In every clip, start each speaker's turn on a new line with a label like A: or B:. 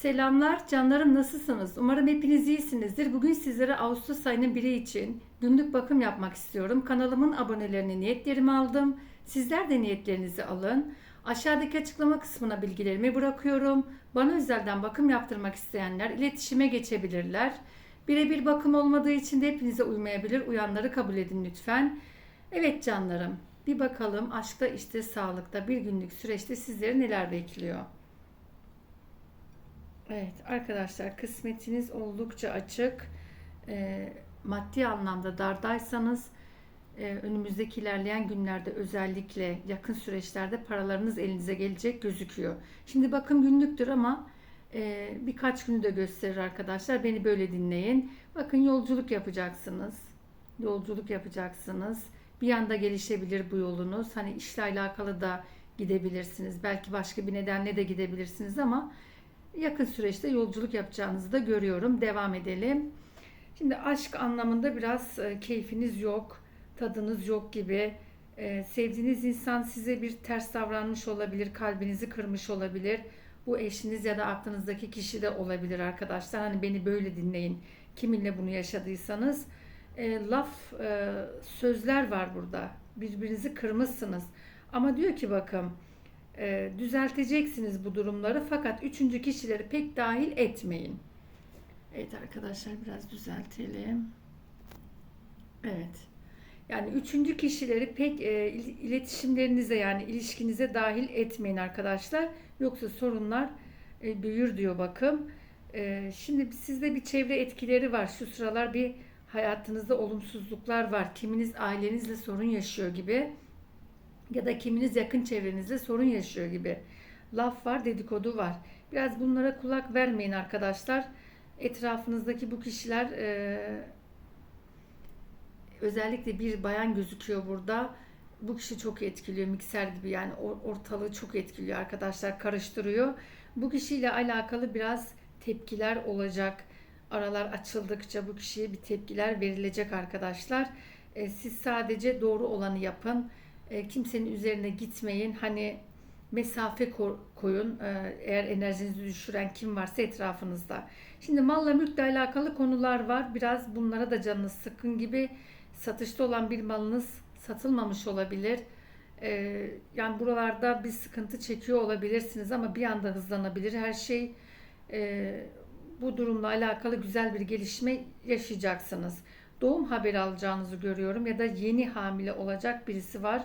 A: Selamlar canlarım nasılsınız? Umarım hepiniz iyisinizdir. Bugün sizlere Ağustos ayının biri için günlük bakım yapmak istiyorum. Kanalımın abonelerini niyetlerimi aldım. Sizler de niyetlerinizi alın. Aşağıdaki açıklama kısmına bilgilerimi bırakıyorum. Bana özelden bakım yaptırmak isteyenler iletişime geçebilirler. Birebir bakım olmadığı için de hepinize uymayabilir. Uyanları kabul edin lütfen. Evet canlarım bir bakalım aşkta işte sağlıkta bir günlük süreçte sizleri neler bekliyor. Evet arkadaşlar kısmetiniz oldukça açık. E, maddi anlamda dardaysanız e, önümüzdeki ilerleyen günlerde özellikle yakın süreçlerde paralarınız elinize gelecek gözüküyor. Şimdi bakın günlüktür ama e, birkaç günü de gösterir arkadaşlar. Beni böyle dinleyin. Bakın yolculuk yapacaksınız. Yolculuk yapacaksınız. Bir anda gelişebilir bu yolunuz. Hani işle alakalı da gidebilirsiniz. Belki başka bir nedenle de gidebilirsiniz ama yakın süreçte yolculuk yapacağınızı da görüyorum. Devam edelim. Şimdi aşk anlamında biraz e, keyfiniz yok, tadınız yok gibi. E, sevdiğiniz insan size bir ters davranmış olabilir, kalbinizi kırmış olabilir. Bu eşiniz ya da aklınızdaki kişi de olabilir arkadaşlar. Hani beni böyle dinleyin. Kiminle bunu yaşadıysanız. E, laf, sözler var burada. Birbirinizi kırmışsınız. Ama diyor ki bakın e, düzelteceksiniz bu durumları fakat üçüncü kişileri pek dahil etmeyin. Evet arkadaşlar biraz düzeltelim. Evet. Yani üçüncü kişileri pek e, iletişimlerinize yani ilişkinize dahil etmeyin arkadaşlar. Yoksa sorunlar e, büyür diyor bakım. E, şimdi sizde bir çevre etkileri var. Şu sıralar bir hayatınızda olumsuzluklar var. Kiminiz ailenizle sorun yaşıyor gibi ya da kiminiz yakın çevrenizde sorun yaşıyor gibi. Laf var, dedikodu var. Biraz bunlara kulak vermeyin arkadaşlar. Etrafınızdaki bu kişiler e, özellikle bir bayan gözüküyor burada. Bu kişi çok etkiliyor mikser gibi yani ortalığı çok etkiliyor arkadaşlar karıştırıyor. Bu kişiyle alakalı biraz tepkiler olacak. Aralar açıldıkça bu kişiye bir tepkiler verilecek arkadaşlar. E, siz sadece doğru olanı yapın e, kimsenin üzerine gitmeyin. Hani mesafe koyun. E, eğer enerjinizi düşüren kim varsa etrafınızda. Şimdi malla mülkle alakalı konular var. Biraz bunlara da canınız sıkın gibi. Satışta olan bir malınız satılmamış olabilir. E, yani buralarda bir sıkıntı çekiyor olabilirsiniz ama bir anda hızlanabilir her şey. bu durumla alakalı güzel bir gelişme yaşayacaksınız doğum haberi alacağınızı görüyorum ya da yeni hamile olacak birisi var.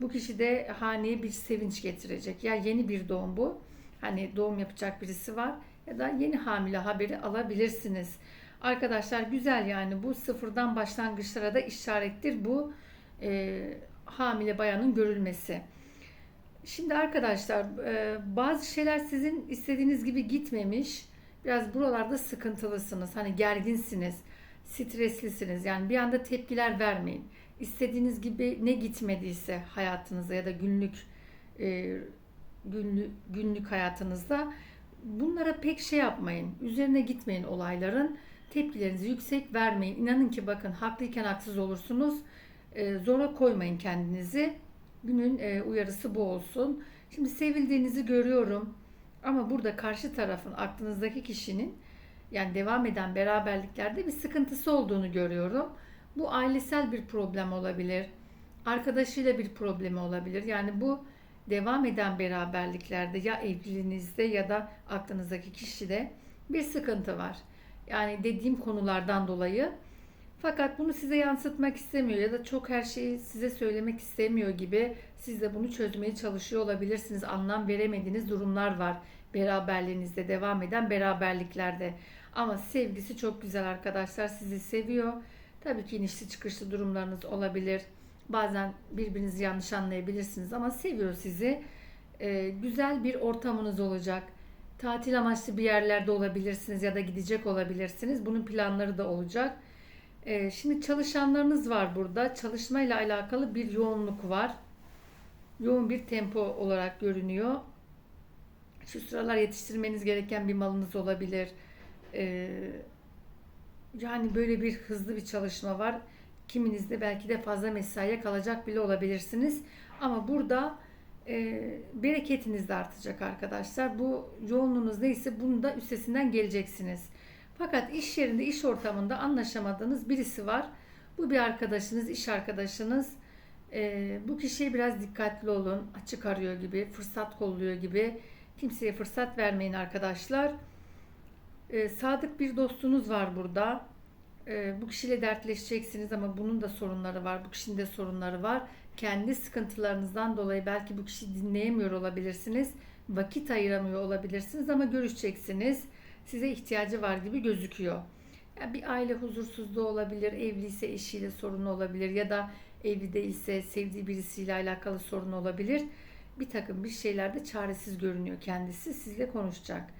A: Bu kişi de haneye bir sevinç getirecek. Ya yeni bir doğum bu. Hani doğum yapacak birisi var ya da yeni hamile haberi alabilirsiniz. Arkadaşlar güzel yani bu sıfırdan başlangıçlara da işarettir bu e, hamile bayanın görülmesi. Şimdi arkadaşlar e, bazı şeyler sizin istediğiniz gibi gitmemiş. Biraz buralarda sıkıntılısınız. Hani gerginsiniz streslisiniz. Yani bir anda tepkiler vermeyin. İstediğiniz gibi ne gitmediyse hayatınıza ya da günlük e, günlük, günlük hayatınızda bunlara pek şey yapmayın. Üzerine gitmeyin olayların. Tepkilerinizi yüksek vermeyin. İnanın ki bakın haklıyken haksız olursunuz. E, zora koymayın kendinizi. Günün e, uyarısı bu olsun. Şimdi sevildiğinizi görüyorum. Ama burada karşı tarafın aklınızdaki kişinin yani devam eden beraberliklerde bir sıkıntısı olduğunu görüyorum. Bu ailesel bir problem olabilir. Arkadaşıyla bir problemi olabilir. Yani bu devam eden beraberliklerde ya evliliğinizde ya da aklınızdaki kişide bir sıkıntı var. Yani dediğim konulardan dolayı. Fakat bunu size yansıtmak istemiyor ya da çok her şeyi size söylemek istemiyor gibi siz de bunu çözmeye çalışıyor olabilirsiniz. Anlam veremediğiniz durumlar var beraberliğinizde devam eden beraberliklerde. Ama sevgisi çok güzel arkadaşlar. Sizi seviyor. Tabii ki inişli çıkışlı durumlarınız olabilir. Bazen birbirinizi yanlış anlayabilirsiniz ama seviyor sizi. Ee, güzel bir ortamınız olacak. Tatil amaçlı bir yerlerde olabilirsiniz ya da gidecek olabilirsiniz. Bunun planları da olacak. Ee, şimdi çalışanlarınız var burada. Çalışmayla alakalı bir yoğunluk var. Yoğun bir tempo olarak görünüyor. Şu sıralar yetiştirmeniz gereken bir malınız olabilir ee, yani böyle bir hızlı bir çalışma var. Kiminizde belki de fazla mesaiye kalacak bile olabilirsiniz. Ama burada e, bereketiniz de artacak arkadaşlar. Bu yoğunluğunuz neyse bunu da üstesinden geleceksiniz. Fakat iş yerinde, iş ortamında anlaşamadığınız birisi var. Bu bir arkadaşınız, iş arkadaşınız. E, bu kişiye biraz dikkatli olun. Açık arıyor gibi, fırsat kolluyor gibi. Kimseye fırsat vermeyin arkadaşlar. E, sadık bir dostunuz var burada. E, bu kişiyle dertleşeceksiniz ama bunun da sorunları var. Bu kişinin de sorunları var. Kendi sıkıntılarınızdan dolayı belki bu kişiyi dinleyemiyor olabilirsiniz. Vakit ayıramıyor olabilirsiniz ama görüşeceksiniz. Size ihtiyacı var gibi gözüküyor. Yani bir aile huzursuzluğu olabilir, evliyse eşiyle sorunu olabilir ya da evli değilse sevdiği birisiyle alakalı sorun olabilir. Bir takım bir şeylerde çaresiz görünüyor kendisi. Sizle konuşacak.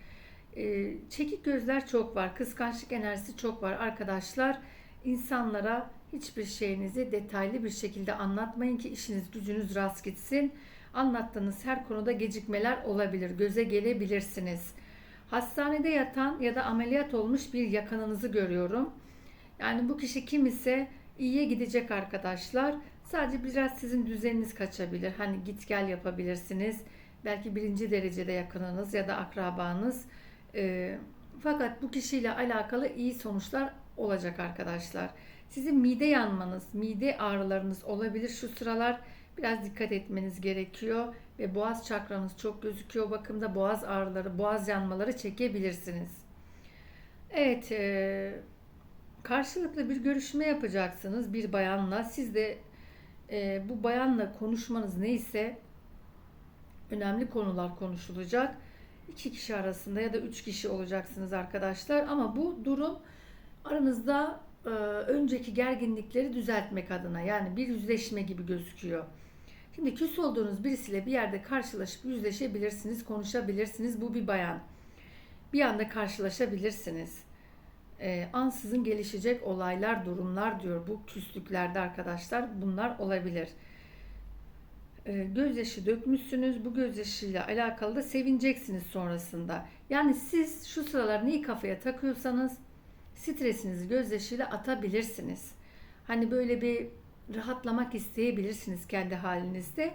A: Ee, çekik gözler çok var. Kıskançlık enerjisi çok var arkadaşlar. İnsanlara hiçbir şeyinizi detaylı bir şekilde anlatmayın ki işiniz gücünüz rast gitsin. Anlattığınız her konuda gecikmeler olabilir. Göze gelebilirsiniz. Hastanede yatan ya da ameliyat olmuş bir yakınınızı görüyorum. Yani bu kişi kim ise iyiye gidecek arkadaşlar. Sadece biraz sizin düzeniniz kaçabilir. Hani git gel yapabilirsiniz. Belki birinci derecede yakınınız ya da akrabanız. E, fakat bu kişiyle alakalı iyi sonuçlar olacak arkadaşlar. Sizin mide yanmanız, mide ağrılarınız olabilir şu sıralar. Biraz dikkat etmeniz gerekiyor ve boğaz çakranız çok gözüküyor bakımda boğaz ağrıları, boğaz yanmaları çekebilirsiniz. Evet, e, karşılıklı bir görüşme yapacaksınız bir bayanla. Siz de e, bu bayanla konuşmanız neyse önemli konular konuşulacak. İki kişi arasında ya da üç kişi olacaksınız arkadaşlar. Ama bu durum aranızda e, önceki gerginlikleri düzeltmek adına yani bir yüzleşme gibi gözüküyor. Şimdi küs olduğunuz birisiyle bir yerde karşılaşıp yüzleşebilirsiniz, konuşabilirsiniz. Bu bir bayan. Bir anda karşılaşabilirsiniz. E, ansızın gelişecek olaylar, durumlar diyor bu küslüklerde arkadaşlar. Bunlar olabilir. E, gözyaşı dökmüşsünüz. Bu gözyaşıyla alakalı da sevineceksiniz sonrasında. Yani siz şu sıralar neyi kafaya takıyorsanız stresinizi gözyaşıyla atabilirsiniz. Hani böyle bir rahatlamak isteyebilirsiniz kendi halinizde.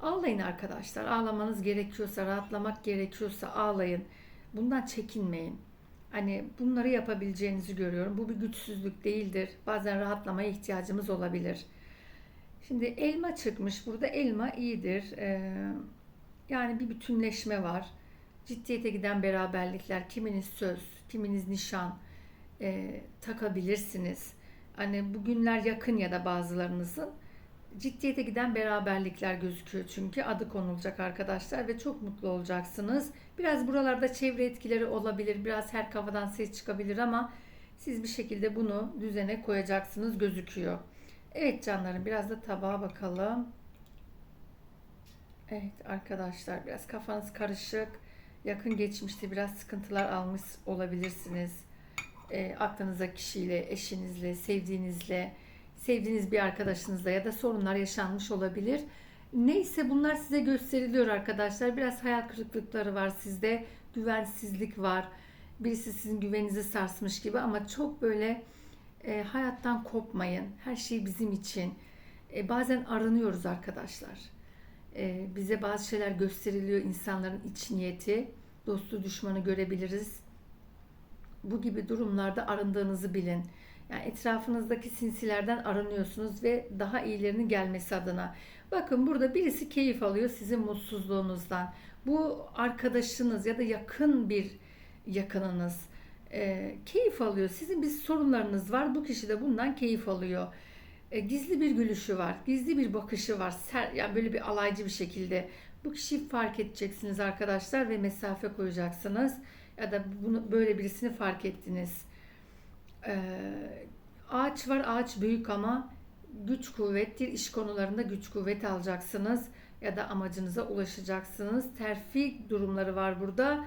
A: Ağlayın arkadaşlar. Ağlamanız gerekiyorsa, rahatlamak gerekiyorsa ağlayın. Bundan çekinmeyin. Hani bunları yapabileceğinizi görüyorum. Bu bir güçsüzlük değildir. Bazen rahatlamaya ihtiyacımız olabilir. Şimdi elma çıkmış. Burada elma iyidir. Ee, yani bir bütünleşme var. Ciddiyete giden beraberlikler. Kiminiz söz, kiminiz nişan e, takabilirsiniz. Hani bugünler yakın ya da bazılarınızın ciddiyete giden beraberlikler gözüküyor çünkü adı konulacak arkadaşlar ve çok mutlu olacaksınız. Biraz buralarda çevre etkileri olabilir, biraz her kafadan ses çıkabilir ama siz bir şekilde bunu düzene koyacaksınız gözüküyor. Evet canlarım biraz da tabağa bakalım. Evet arkadaşlar biraz kafanız karışık. Yakın geçmişte biraz sıkıntılar almış olabilirsiniz. E, aklınıza kişiyle, eşinizle, sevdiğinizle, sevdiğiniz bir arkadaşınızla ya da sorunlar yaşanmış olabilir. Neyse bunlar size gösteriliyor arkadaşlar. Biraz hayal kırıklıkları var sizde. Güvensizlik var. Birisi sizin güveninizi sarsmış gibi ama çok böyle e, hayattan kopmayın. Her şey bizim için. E, bazen aranıyoruz arkadaşlar. E, bize bazı şeyler gösteriliyor insanların iç niyeti. Dostu düşmanı görebiliriz. Bu gibi durumlarda arındığınızı bilin. Yani etrafınızdaki sinsilerden aranıyorsunuz ve daha iyilerinin gelmesi adına. Bakın burada birisi keyif alıyor sizin mutsuzluğunuzdan. Bu arkadaşınız ya da yakın bir yakınınız e, keyif alıyor. Sizin bir sorunlarınız var. Bu kişi de bundan keyif alıyor. E, gizli bir gülüşü var. Gizli bir bakışı var. Ser, yani böyle bir alaycı bir şekilde. Bu kişiyi fark edeceksiniz arkadaşlar ve mesafe koyacaksınız. Ya da bunu böyle birisini fark ettiniz. E, ağaç var. Ağaç büyük ama güç kuvvettir. İş konularında güç kuvvet alacaksınız ya da amacınıza ulaşacaksınız. Terfi durumları var burada.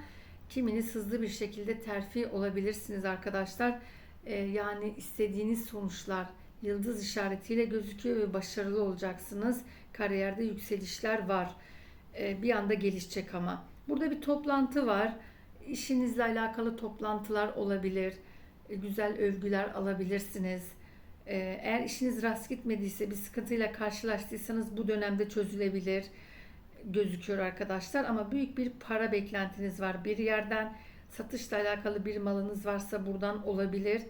A: Kiminiz hızlı bir şekilde terfi olabilirsiniz arkadaşlar. Ee, yani istediğiniz sonuçlar yıldız işaretiyle gözüküyor ve başarılı olacaksınız. Kariyerde yükselişler var. Ee, bir anda gelişecek ama. Burada bir toplantı var. İşinizle alakalı toplantılar olabilir. Ee, güzel övgüler alabilirsiniz. Eğer işiniz rast gitmediyse, bir sıkıntıyla karşılaştıysanız bu dönemde çözülebilir. Gözüküyor arkadaşlar ama büyük bir para beklentiniz var. Bir yerden satışla alakalı bir malınız varsa buradan olabilir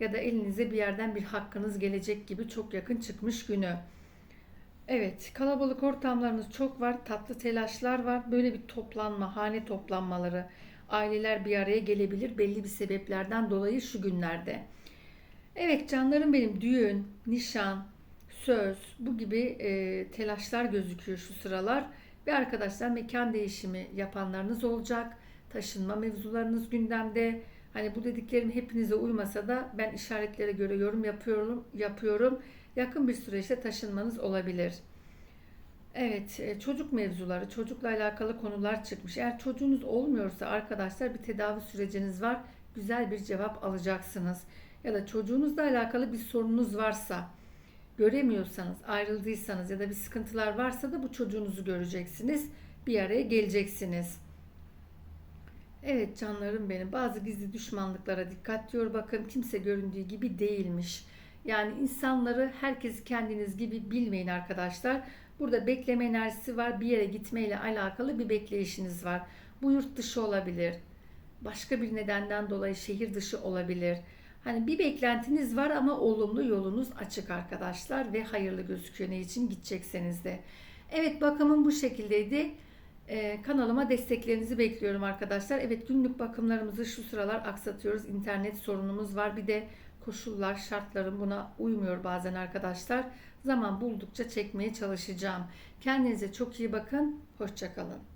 A: ya da elinize bir yerden bir hakkınız gelecek gibi çok yakın çıkmış günü. Evet, kalabalık ortamlarınız çok var, tatlı telaşlar var. Böyle bir toplanma, hane toplanmaları, aileler bir araya gelebilir belli bir sebeplerden dolayı şu günlerde. Evet canlarım benim düğün, nişan, söz bu gibi e, telaşlar gözüküyor şu sıralar. Ve arkadaşlar mekan değişimi yapanlarınız olacak. Taşınma mevzularınız gündemde. Hani bu dediklerim hepinize uymasa da ben işaretlere göre yorum yapıyorum. yapıyorum. Yakın bir süreçte taşınmanız olabilir. Evet, e, çocuk mevzuları, çocukla alakalı konular çıkmış. Eğer çocuğunuz olmuyorsa arkadaşlar bir tedavi süreciniz var. Güzel bir cevap alacaksınız. Ya da çocuğunuzla alakalı bir sorunuz varsa, göremiyorsanız, ayrıldıysanız ya da bir sıkıntılar varsa da bu çocuğunuzu göreceksiniz. Bir araya geleceksiniz. Evet canlarım benim. Bazı gizli düşmanlıklara dikkat diyor. Bakın kimse göründüğü gibi değilmiş. Yani insanları herkes kendiniz gibi bilmeyin arkadaşlar. Burada bekleme enerjisi var. Bir yere gitmeyle alakalı bir bekleyişiniz var. Bu yurt dışı olabilir. Başka bir nedenden dolayı şehir dışı olabilir. Hani bir beklentiniz var ama olumlu yolunuz açık arkadaşlar ve hayırlı gözüküyor ne için gidecekseniz de. Evet bakımım bu şekildeydi. Ee, kanalıma desteklerinizi bekliyorum arkadaşlar. Evet günlük bakımlarımızı şu sıralar aksatıyoruz. İnternet sorunumuz var. Bir de koşullar, şartlarım buna uymuyor bazen arkadaşlar. Zaman buldukça çekmeye çalışacağım. Kendinize çok iyi bakın. Hoşçakalın.